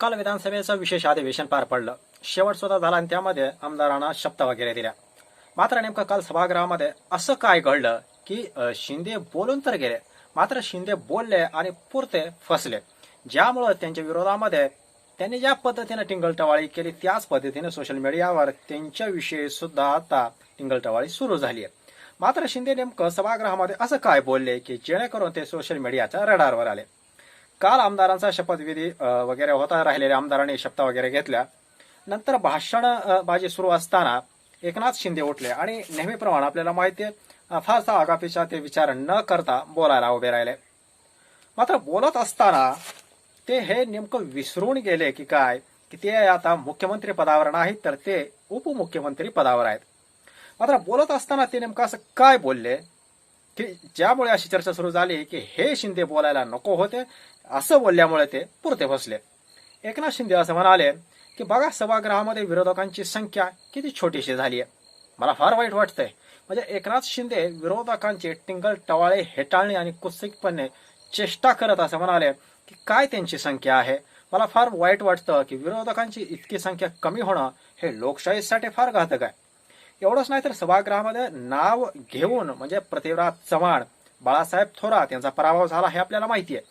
काल विधानसभेचं विशेष अधिवेशन पार पडलं. शेवट सुद्धा झाला आणि त्यामध्ये आमदारांना शब्द वगैरे दिल्या. मात्र नेमकं काल सभागृहामध्ये असं काय घडलं की शिंदे बोलून तर गेले मात्र शिंदे बोलले आणि पुरते फसले. ज्यामुळं त्यांच्या विरोधामध्ये त्यांनी ज्या पद्धतीने टिंगलटवाळी केली त्याच पद्धतीने सोशल मीडियावर त्यांच्याविषयी सुद्धा आता टिंगलटवाळी सुरू झाली आहे मात्र शिंदे नेमकं सभागृहामध्ये असं काय बोलले की जेणेकरून ते सोशल मीडियाच्या रडारवर आले? काल आमदारांचा शपथविधी वगैरे होता राहिलेल्या आमदारांनी शपथ वगैरे घेतल्या. नंतर भाषण बाजी सुरू असताना एकनाथ शिंदे उठले आणि नेहमीप्रमाणे आपल्याला माहिती आहे फारसा आगापीचा ते विचार न करता बोलायला उभे राहिले. मात्र बोलत असताना ते हे नेमकं विसरून गेले की काय की ते आता मुख्यमंत्री पदावर नाहीत तर ते उपमुख्यमंत्री पदावर आहेत. मात्र बोलत असताना ते नेमकं असं काय बोलले? की ज्यामुळे अशी चर्चा सुरू झाली की हे शिंदे बोलायला नको होते असं बोलल्यामुळे ते पुरते फसले. एकनाथ शिंदे असं म्हणाले की बघा सभागृहामध्ये विरोधकांची संख्या किती छोटीशी झाली आहे. मला फार वाईट वाटतंय. म्हणजे एकनाथ शिंदे विरोधकांचे टिंगल टवाळे हेटाळणे आणि कुत्सिकपणे चेष्टा करत असं म्हणाले की काय त्यांची संख्या आहे? मला फार वाईट वाटतं की विरोधकांची इतकी संख्या कमी होणं हे लोकशाहीसाठी फार घातक आहे. एवढंच नाही तर सभागृहामध्ये नाव घेऊन म्हणजे पृथ्वीराज चव्हाण बाळासाहेब थोरात यांचा पराभव झाला हे आपल्याला माहिती आहे.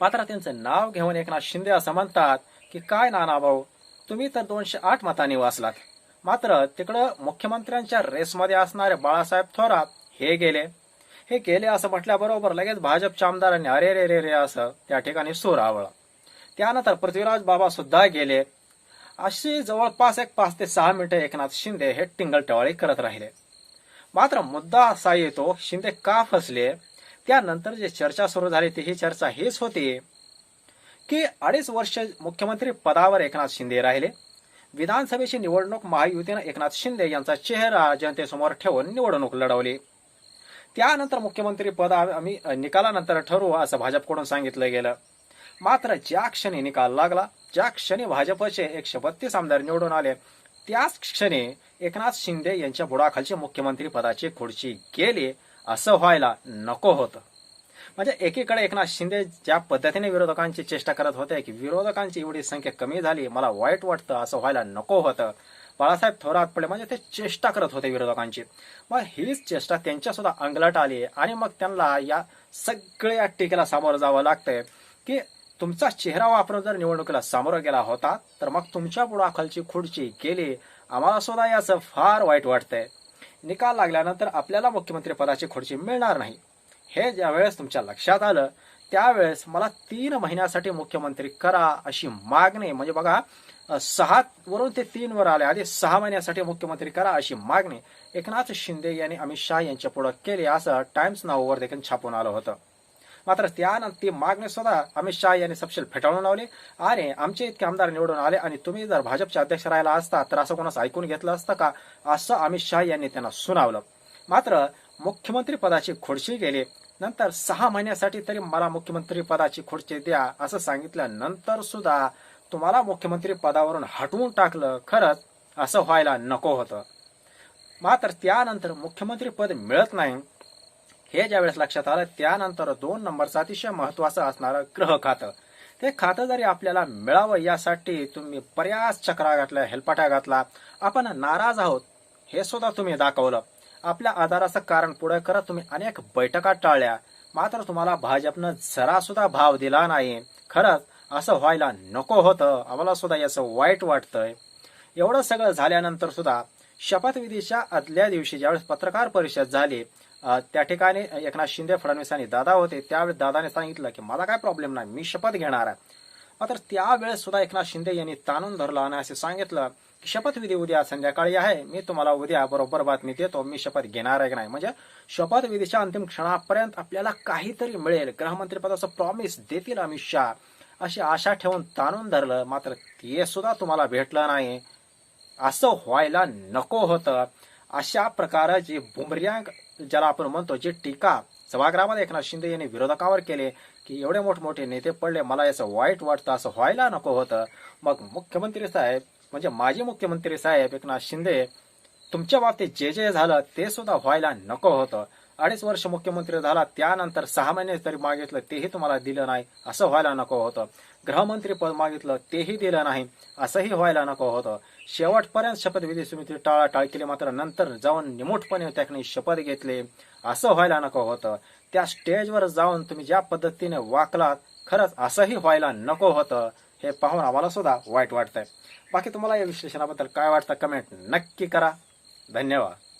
मात्र त्यांचं नाव घेऊन एकनाथ शिंदे असं म्हणतात की काय नाना भाऊ तुम्ही तर दोनशे आठ मतांनी वाचलात. मात्र तिकडं मुख्यमंत्र्यांच्या रेसमध्ये असणारे बाळासाहेब थोरात हे गेले. हे गेले असं म्हटल्याबरोबर लगेच भाजपच्या आमदारांनी अरे रे रे रे असं त्या ठिकाणी सूर आवळा. त्यानंतर पृथ्वीराज बाबा सुद्धा गेले. अशी जवळपास एक पाच ते सहा मिनिटं एकनाथ शिंदे हे टिंगलटवाळी करत राहिले. मात्र मुद्दा असा येतो शिंदे का फसले? त्यानंतर जी चर्चा सुरू झाली ती ही चर्चा हीच होती की अडीच वर्ष मुख्यमंत्री पदावर एकनाथ शिंदे राहिले. विधानसभेची निवडणूक महायुतीनं एकनाथ शिंदे यांचा चेहरा जनतेसमोर ठेवून निवडणूक लढवली. त्यानंतर मुख्यमंत्री पद आम्ही निकालानंतर ठरवू असं भाजपकडून सांगितलं गेलं. मात्र ज्या क्षणी निकाल लागला ज्या क्षणी भाजपचे एकशे बत्तीस आमदार निवडून आले त्याच क्षणी एकनाथ शिंदे यांच्या बुडाखालची मुख्यमंत्री पदाची खुर्ची गेली असं व्हायला नको होतं. म्हणजे एकीकडे एकनाथ शिंदे ज्या पद्धतीने विरोधकांची चेष्टा करत होते की विरोधकांची एवढी संख्या कमी झाली मला वाईट वाटतं असं व्हायला नको होतं. बाळासाहेब थोरात पडले म्हणजे ते चेष्टा करत होते विरोधकांची. मग हीच चेष्टा त्यांच्या सुद्धा अंगलट आली आणि मग त्यांना या सगळ्या टीकेला सामोरं जावं लागतंय की तुमचा चेहरा वापरून जर निवडणुकीला सामोरं गेला होता तर मग तुमच्या बुडाखालची खुर्ची गेली. आम्हाला सुद्धा याचं फार वाईट वाटतंय. निकाल लागल्यानंतर आपल्याला मुख्यमंत्री पदाची खुर्ची मिळणार नाही. हे ज्यावेळेस तुमच्या लक्षात आलं त्यावेळेस मला तीन महिन्यासाठी मुख्यमंत्री करा अशी मागणी म्हणजे बघा सहा वरून ते तीन वर आले आधी सहा महिन्यासाठी मुख्यमंत्री करा अशी मागणी एकनाथ शिंदे यांनी अमित शहा यांच्या पुढे केली असं टाइम्स नावावर देखील छापून आलं होतं. मात्र त्यानंतर ती मागणी सुद्धा अमित शहा यांनी सपशेल फेटाळून लावली. आणि आमचे इतके आमदार निवडून आले आणि तुम्ही जर भाजपचे अध्यक्ष राहिला असता तर असं कोणाचं ऐकून घेतलं असतं का? असं अमित शहा यांनी त्यांना सुनावलं. मात्र मुख्यमंत्री पदाची खुर्ची गेली. नंतर सहा महिन्यासाठी तरी मला मुख्यमंत्री पदाची खुर्ची द्या असं सांगितल्यानंतर सुद्धा तुम्हाला मुख्यमंत्री पदावरून हटवून टाकलं. खरंच असं व्हायला नको होतं. मात्र त्यानंतर मुख्यमंत्री पद मिळत नाही. हे ज्यावेळेस लक्षात आलं त्यानंतर दोन नंबरचं अतिशय महत्वाचं असणारं ग्रह खातं. ते खातं जरी आपल्याला मिळावं यासाठी तुम्ही बऱ्याच चक्रा घातल्या हेलपाट्या घातला आपण नाराज आहोत हे सुद्धा तुम्ही दाखवलं. आपल्या आधाराचं कारण पुढे करत तुम्ही अनेक बैठका टाळल्या. मात्र तुम्हाला भाजपनं जरा सुद्धा भाव दिला नाही. खरंच असं व्हायला नको होतं. आम्हाला सुद्धा याचं वाईट वाटतंय. एवढं सगळं झाल्यानंतर सुद्धा शपथविधीच्या आदल्या दिवशी ज्यावेळेस पत्रकार परिषद झाली त्या ठिकाणी एकनाथ शिंदे फडणवीसांनी दादा होते. त्यावेळेस दादाने सांगितलं की मला काय प्रॉब्लेम नाही मी शपथ घेणार आहे. मात्र त्यावेळेस सुद्धा एकनाथ शिंदे यांनी ताणून धरलं आणि असे सांगितलं की शपथविधी उद्या संध्याकाळी आहे. मी तुम्हाला उद्या बरोबर बातमी देतो. मी शपथ घेणार आहे की नाही? म्हणजे शपथविधीच्या अंतिम क्षणापर्यंत आपल्याला काहीतरी मिळेल. गृहमंत्रीपदाचं प्रॉमिस देतील अमित शहा अशी आशा ठेवून ताणून धरलं. मात्र ते सुद्धा तुम्हाला भेटलं नाही. असं व्हायला नको होतं. अशा प्रकारची बुमर्यांग ज्याला आपण म्हणतो जी टीका सभागृहामध्ये एकनाथ शिंदे यांनी विरोधकावर केले की एवढे मोठमोठे नेते पडले मला याचं वाईट वाटतं असं व्हायला नको होतं. मग मुख्यमंत्री साहेब म्हणजे माजी मुख्यमंत्री साहेब एकनाथ शिंदे तुमच्या बाबतीत जे जे झालं ते सुद्धा व्हायला नको होतं. अडीच वर्ष मुख्यमंत्री झाला त्यानंतर सहा महिने तरी मागितलं तेही तुम्हाला दिलं नाही असं व्हायला नको होतं. गृहमंत्री पद मागितलं तेही दिलं नाही असंही व्हायला नको होतं. शेवटपर्यंत शपथविधी समिती टाळाटाळ केली मात्र नंतर जाऊन निमूटपणे त्याने शपथ घेतली असं व्हायला नको होतं. त्या स्टेजवर जाऊन तुम्ही ज्या पद्धतीने वाकलात खरंच असंही व्हायला नको होतं हे पाहून आम्हाला सुद्धा वाईट वाटतंय. बाकी तुम्हाला या विश्लेषणाबद्दल काय वाटतं कमेंट नक्की करा. धन्यवाद.